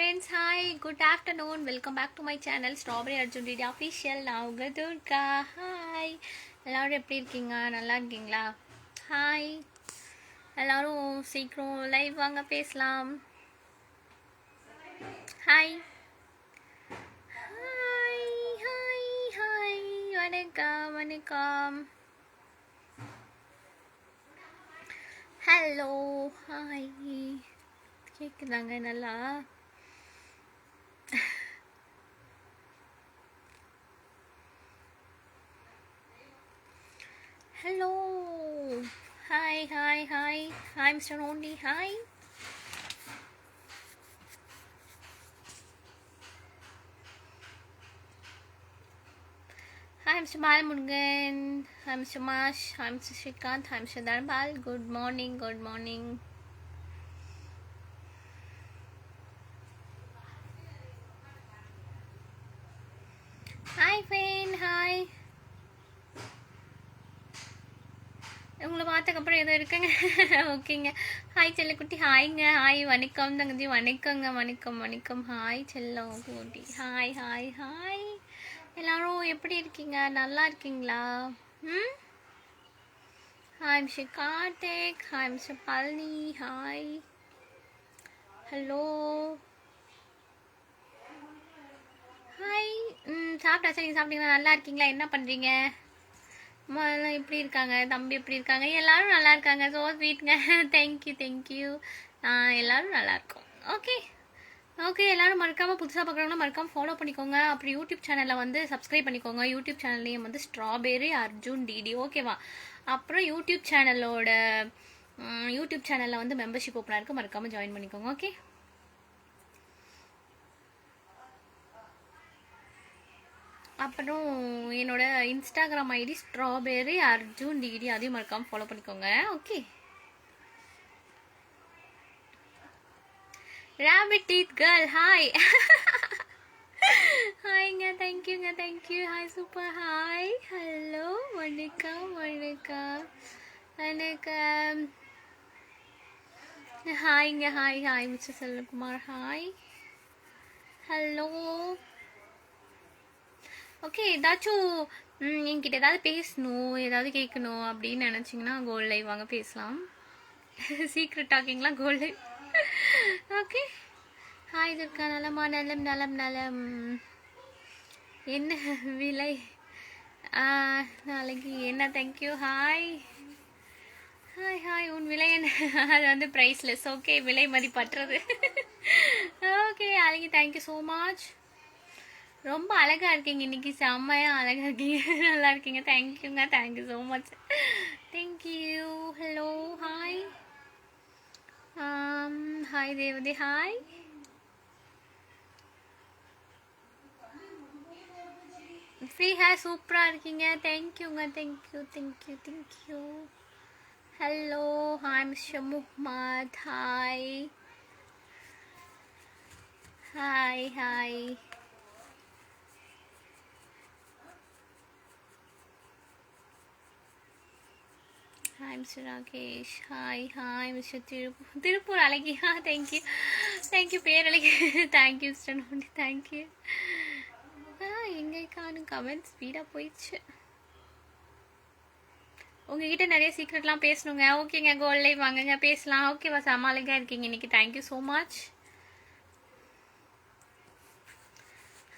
Friends hi good afternoon welcome back to my channel strawberry Arjun DD official நான் உங்கள் Durga hi எல்லோரும் எப்படி இருக்கீங்க? நல்லா இருக்கீங்களா? ஹாய் எல்லோரும் சீக்கிரம் லைவ் வாங்க பேசலாம். ஹாய் ஹாய் ஹாய் ஹாய் வணக்கம் வணக்கம். ஹலோ ஹாய் கேட்குதாங்க நல்லா? hi, hi. Hi, Mr. Rondi. Hi. Hi, Mr. Balamurugan. Hi, Mr. Mash. Hi, Mr. Shrikant. Hi, Mr. Darbal. Good morning. Good morning. உங்களை பார்த்தக்கப்புறம் ஏதோ இருக்குங்க. ஓகேங்க. ஹாய் செல்லக்குட்டி. ஹாய்ங்க ஹாய் வணக்கம் தங்கச்சி. வணக்கங்க. வணக்கம் வணக்கம். ஹாய் செல்லம் குட்டி. ஹாய் ஹாய் ஹாய் எல்லாரும் எப்படி இருக்கீங்க? நல்லா இருக்கீங்களா? ம்? Hi mister Karthik hi mister Palani hi hello hi ம் சாப்பிட்டாச்சா? நீங்கள் சாப்பிட்டீங்களா? நல்லா இருக்கீங்களா? என்ன பண்ணுறீங்க அம்மா எல்லாம் எப்படி இருக்காங்க? தம்பி எப்படி இருக்காங்க? எல்லாரும் நல்லா இருக்காங்க. ஸோ ஸ்வீட்ங்க தேங்க்யூ தேங்க்யூ எல்லாரும் நல்லா இருக்கும். ஓகே ஓகே எல்லாரும் மறக்காமல் புதுசாக பார்க்குறவங்களும் மறக்காமல் ஃபாலோ பண்ணிக்கோங்க. அப்புறம் யூடியூப் சேனலில் வந்து சப்ஸ்கிரைப் பண்ணிக்கோங்க. யூடியூப் சேனல்லையும் வந்து ஸ்ட்ராபெரி அர்ஜுன் டிடி ஓகேவா அப்புறம் யூடியூப் சேனலோட யூடியூப் சேனலில் வந்து மெம்பர்ஷிப் ஓப்பனாக இருக்குது மறக்காமல் ஜாயின் பண்ணிக்கோங்க. ஓகே அப்புறம் என்னோட Instagram ID strawberry Arjun DD அதையும் மறக்காமல் ஃபாலோ பண்ணிக்கோங்க. Okay rapid teeth girl hi ஹாய்ங்க தேங்க்யூங்க thank you hi super hi hello வணக்கம் வணக்கம் வணக்கம் ஹாய்ங்க hi hi mister Selvakumar hi hello okay ஏதாச்சும் என்கிட்ட ஏதாவது பேசணும் ஏதாவது கேட்கணும் அப்படின்னு நினச்சிங்கன்னா கோல்ட் லைவ் வாங்க பேசலாம். Secret டாக்கிங்லாம் gold live okay hi Durga. நலமா? நலம் நலம் நலம். என்ன விலை? நாளைக்கு என்ன? தேங்க்யூ ஹாய் ஹாய் ஹாய் உன் விலை என்ன? அது வந்து ப்ரைஸ்லெஸ் ஓகே விலை மதிப்பற்றது. ஓகே அழகி தேங்க்யூ ஸோ மச் ரொம்ப அழகா இருக்கீங்க. இன்னைக்கு செம்மையா அழகா இருக்கீங்க. நல்லா இருக்கீங்க. தேங்க்யூங்க thank you so much thank you hello hi hi தேவதி hi free hair சூப்பராக இருக்கீங்க. தேங்க்யூங்க thank you thank you thank you hello hi mister Muhammad hi hi hi hi mister Rakesh hi hi mister Tiruppur Tiruppur அழகியா thank you thank you பேர் அழகி thank you mister நோண்டி thank you ஆ எங்கே காணும் comment ஸ்பீடாக போயிடுச்சு. உங்ககிட்ட நிறைய சீக்ரெட்லாம் பேசணுங்க. ஓகேங்க கோல்ட் லைவ் வாங்குங்க. பேசலாம். ஓகேவா செம்ம அழகா இருக்கீங்க இன்னைக்கு. Thank you so much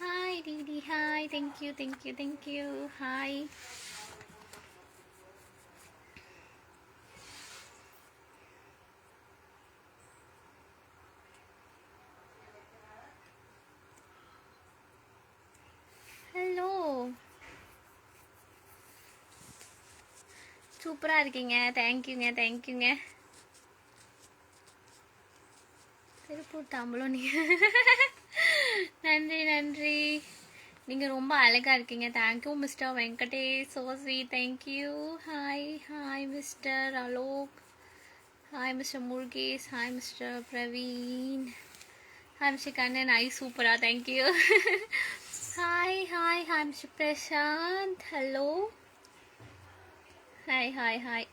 hi DD hi thank you thank you thank you hi hello சூப்பராக இருக்கீங்க. தேங்க்யூங்க தேங்க்யூங்க திருப்பூர் தாம்பலம் நீங்கள் நன்றி நன்றி. நீங்கள் ரொம்ப அழகாக இருக்கீங்க. Thank you mister Venkatesh சோசி thank you hi hi mister Alok. Hi mister Murugesh. Hi mister Praveen. Hi mister Kannan. ஐ சூப்பரா thank you hi hi hi mister Prashanth. Hello hi hi hi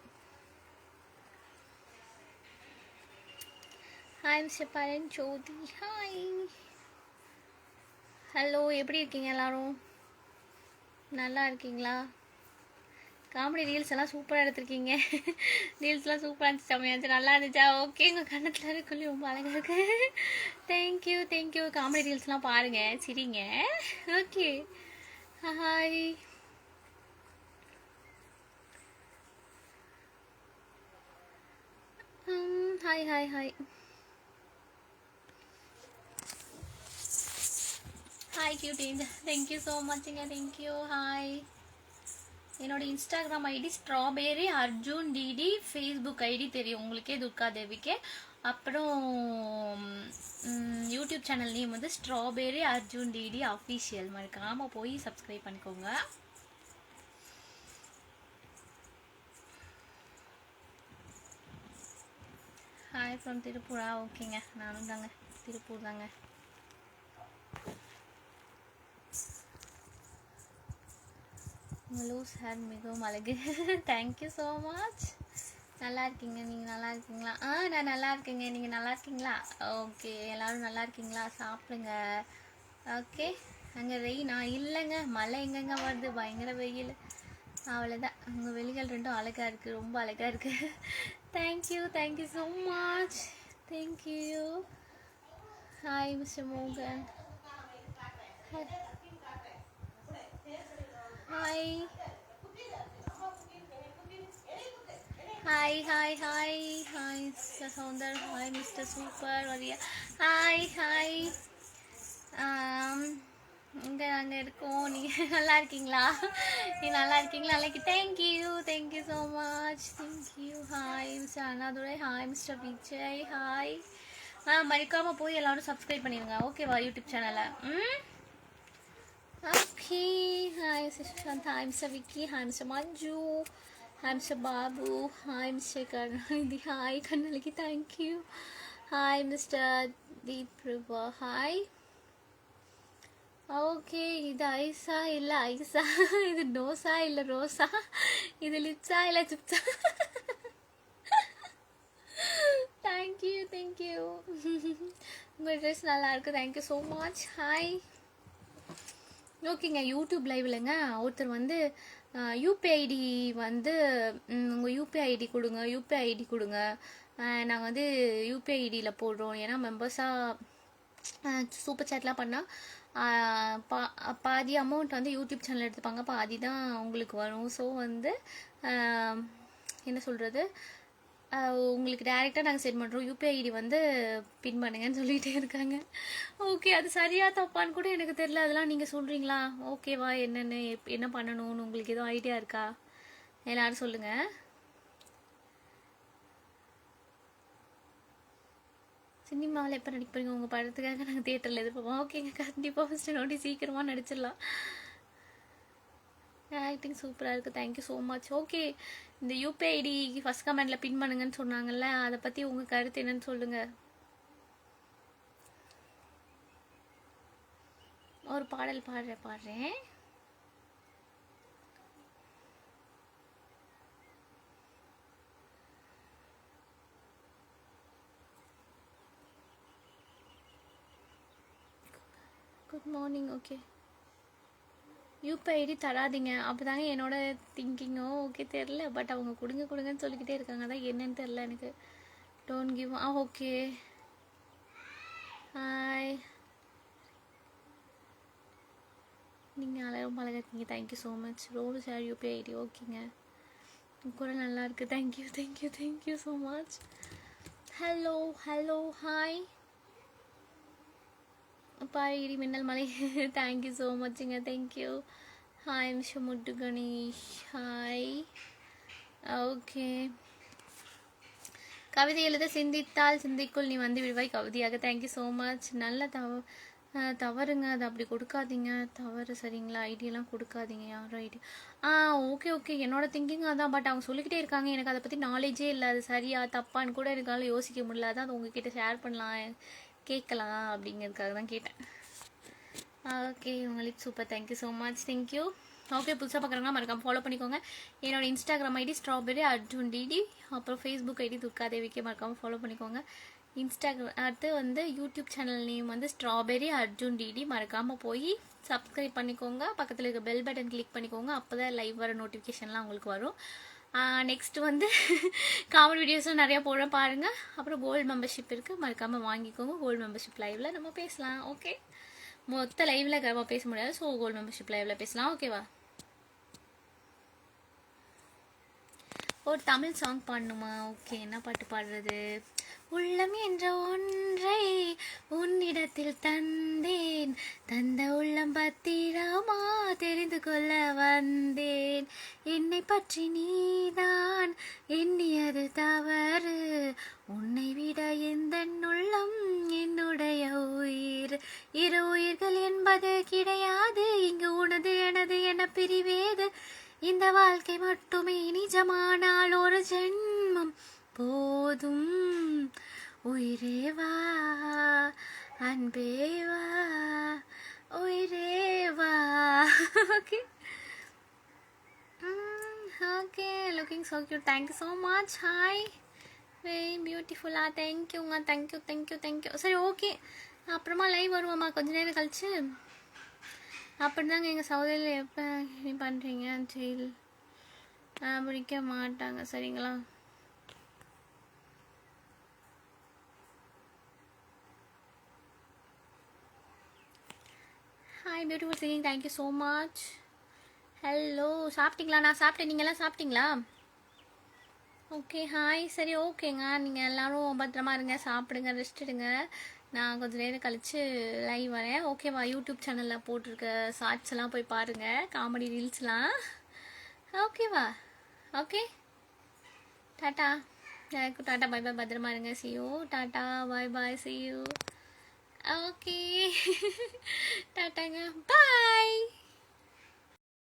hi mister Paran Jyothi hi hello எப்படி இருக்கீங்க எல்லாரும்? நல்லா இருக்கீங்களா? Comedy reels எல்லாம் சூப்பராக எடுத்திருக்கீங்க. ரீல்ஸ்லாம் சூப்பராக இருந்துச்சு செம்மையா இருந்துச்சு நல்லா இருந்துச்சா? ஓகே உங்கள் கண்ணத்தில் இருக்குள்ளி ரொம்ப அழகாக இருக்கு. தேங்க்யூ தேங்க்யூ காமெடி ரீல்ஸ்லாம் பாருங்க சரிங்க. Okay hi hi hi hi hi கியூட்டீன் thank you so மச்ங்க தேங்க்யூ ஹாய் என்னோட Instagram ID strawberry Arjun DD Facebook ID தெரியும். உங்களுக்கே துர்கா தேவிக்கு. அப்புறம் யூடியூப் சேனல் நேம் வந்து ஸ்ட்ராபெரி அர்ஜுன் டிடி அஃபீஷியல் மறக்காமல் போய் சப்ஸ்கிரைப் பண்ணிக்கோங்க. ஹாய் ஃப்ரம் திருப்பூரா ஓகேங்க நானும் தாங்க திருப்பூர் தாங்க லூஸ் ஹேர் மிகவும் அழகு தேங்க்யூ ஸோ மச் நல்லா இருக்கீங்க நீங்கள் நல்லா இருக்கீங்களா ஆ நான் நல்லா இருக்கேங்க நீங்கள் நல்லா இருக்கீங்களா ஓகே எல்லோரும் நல்லா இருக்கீங்களா சாப்பிடுங்க ஓகே அங்கே வெயினா இல்லைங்க மழை எங்கெங்க வருது பயங்கர வெயில் அவ்வளோதான் உங்கள் வெளிகள் ரெண்டும் அழகாக இருக்குது ரொம்ப அழகாக இருக்குது thank you thank you so much thank you hi mister மோகன் hi hi hi hi hi mister Soundar hi mister super வரியா ஹாய் ஹாய் இங்கே நாங்கள் இருக்கோம். நீங்கள் நல்லா இருக்கீங்களா? நீ நல்லா இருக்கீங்களா? Like thank you thank you so much thank you hi mister Annadurai hi mister Vijay. Hi ஆ மறக்காமல் போய் எல்லோரும் சப்ஸ்கிரைப் பண்ணிடுங்க ஓகேவா யூடியூப் சேனலை ம்? Okay hi Mr. Shant, hi Vicky. Vicky, hi Manju. Manju, hi Babu. Babu, hi Mr. Karnaliki, hi Karnaliki, thank you. Hi Mr. Deep Prabha. Okay இது ஐஸா இல்லை ஐஸா? இது டோஸா இல்லை ரோஸா இது லிப்ஸா இல்லை சிப்ஸா? தேங்க்யூ தேங்க்யூ உங்கள் ட்ரெஸ் நல்லா இருக்கு. Thank you so much hi ஓகேங்க யூடியூப் லைவ்லங்க ஒருத்தர் வந்து யூபிஐ ஐடி வந்து உங்கள் யூபிஐ ஐடி கொடுங்க யூபிஐ ஐடி கொடுங்க நாங்கள் வந்து யூபிஐ ஐடியில் போடுறோம். ஏன்னா மெம்பர்ஸாக சூப்பர் சேட்லாம் பண்ணால் பா பாதி அமௌண்ட் வந்து யூடியூப் சேனல் எடுத்துப்பாங்க. பாதி தான் உங்களுக்கு வரும். ஸோ வந்து என்ன சொல்கிறது உங்களுக்கு டேரெக்டாக நாங்கள் சென்ட் பண்ணுறோம் யூபிஐ ஐடி வந்து பின் பண்ணுங்கன்னு சொல்லிகிட்டே இருக்காங்க. ஓகே அது சரியாக தப்பான்னு கூட எனக்கு தெரில அதெல்லாம் நீங்கள் சொல்கிறீங்களா ஓகேவா என்னென்னு எப்- என்ன பண்ணணும்னு உங்களுக்கு எதுவும் ஐடியா இருக்கா? எல்லோரும் சொல்லுங்கள் சினிமாவில் எப்போ நடிக்க போகிறீங்க உங்கள் படத்துக்காக நாங்கள் தியேட்டரில் எதிர்பார்ப்போம் ஓகேங்க கண்டிப்பாக ஃபஸ்ட்டு நோட்டி சீக்கிரமாக நடிச்சிடலாம். ஆக்டிங் சூப்பராக இருக்குது thank you so much okay இந்த யூபிஐ ஐடி ஃபஸ்ட் கமெண்டில் பின் பண்ணுங்கன்னு சொன்னாங்கல்ல அதை பற்றி உங்கள் கருத்து என்னன்னு சொல்லுங்கள் ஒரு பாடல் பாடுறேன் பாடுறேன். Good morning okay UPI ID தராதீங்க. அப்போதாங்க என்னோட திங்கிங்கோ ஓகே தெரில பட் அவங்க கொடுங்க கொடுங்கன்னு சொல்லிக்கிட்டே இருக்காங்க. அதான் என்னன்னு தெரில எனக்கு. Don't give ah okay hi நீங்கள் அழ ரொம்ப அழகாக இருக்கீங்க. Thank you so much road share UPI ID ஓகேங்க உங்க குரல் நல்லா இருக்கு. Thank you thank you thank you so much hello hello hi bye இடி மின்னல் மலை. தேங்க்யூ ஸோ மச்சுங்க தேங்க்யூ ஹாய் மிஷ முட்டு கணேஷ் ஹாய் ஓகே கவிதை எழுத சிந்தித்தால் சிந்திக்குள் நீ வந்து விடுவாய் கவிதையாக. தேங்க்யூ ஸோ மச் நல்ல தவ தவறுங்க. அது அப்படி கொடுக்காதீங்க. தவறு சரிங்களா? ஐடியெல்லாம் கொடுக்காதீங்க. யாரும் ஐடி ஆ ஓகே ஓகே என்னோட திங்கிங் அதான். பட் அவங்க சொல்லிக்கிட்டே இருக்காங்க. எனக்கு அதை பற்றி நாலேஜே இல்லை. அது சரியா தப்பான்னு கூட என்னால யோசிக்க முடியல. அதான் அது உங்ககிட்ட ஷேர் பண்ணலாம். கேட்கலாம் அப்படிங்கிறதுக்காக தான் கேட்டேன். ஓகே உங்கள் lip super thank you so much thank you okay புதுசாக பார்க்குறவங்க மறக்காம ஃபாலோ பண்ணிக்கோங்க. என்னோட Instagram ID strawberry Arjun DD அப்புறம் ஃபேஸ்புக் ஐடி துர்காதேவிக்கு மறக்காம ஃபாலோ பண்ணிக்கோங்க. இன்ஸ்டாகிராம் அடுத்து வந்து யூடியூப் சேனல் நேம் வந்து ஸ்ட்ராபெரி அர்ஜுன் டிடி மறக்காமல் போய் சப்ஸ்கிரைப் பண்ணிக்கோங்க. பக்கத்தில் இருக்க பெல் பட்டன் கிளிக் பண்ணிக்கோங்க அப்போ தான் லைவ் வர நோட்டிஃபிகேஷன்லாம் உங்களுக்கு வரும். நெக்ஸ்ட் வந்து காமெடி வீடியோஸும் நிறையா போடுறேன் பாருங்கள் அப்புறம் கோல்டு மெம்பர்ஷிப் இருக்குது மறக்காமல் வாங்கிக்கோங்க. கோல்டு மெம்பர்ஷிப் லைவில் நம்ம பேசலாம். ஓகே மொத்த லைவில் நம்ம பேச முடியாது. ஸோ கோல்டு மெம்பர்ஷிப் லைவில் பேசலாம். ஓகேவா ஒரு தமிழ் சாங் பாடணுமா? ஓகே என்ன பாட்டு பாடுறது? உள்ளம் என்ற ஒன்றை உன்னிடத்தில் தந்தேன். தந்த உள்ளம் பத்திரமா தெரிந்து கொள்ள என்னை பற்றி நீதான் எண்ணியது தவறு. உன்னை விட எந்த உள்ளம் என்னுடைய உயிர். இரு உயிர்கள் என்பது கிடையாது. இங்கு உனது எனது என பிரிவேது. இந்த வாழ்க்கை மட்டுமே நிஜமானால் ஒரு ஜென்மம். போதும். உயிரே வா அன்பே வா வா. Okay okay looking so cute thank you so much hi very பியூட்டிஃபுல்லாக தேங்க்யூங்க thank you thank you thank you சரி ஓகே அப்புறமா லைவ் வருவோம்மா. கொஞ்ச நேரம் கழிச்சு. அப்படிதாங்க எங்கள் சௌதரியில் எப்போ பண்ணுறீங்க சரி பிடிக்க மாட்டாங்க. சரிங்களா? Hi beautiful singing thank you so much hello சாப்பிட்டீங்களா? நான் சாப்பிட்டேன். நீங்கள்லாம் சாப்பிட்டீங்களா? ஓகே ஹாய் சரி ஓகேங்க நீங்கள் எல்லாரும் பத்திரமா இருங்க. சாப்பிடுங்க ரெஸ்ட் எடுங்க. நான் கொஞ்சம் நேரம் கழித்து லைவ் வரேன். ஓகேவா யூடியூப் சேனலில் போட்டிருக்க ஷார்ட்ஸ் எல்லாம் போய் பாருங்கள் காமெடி ரீல்ஸ்லாம் ஓகேவா ஓகே டாட்டா. எனக்கு டாட்டா பை பாய் பத்திரமா இருங்க. See you tata bye bye see you okay டாட்டாங்க. Bye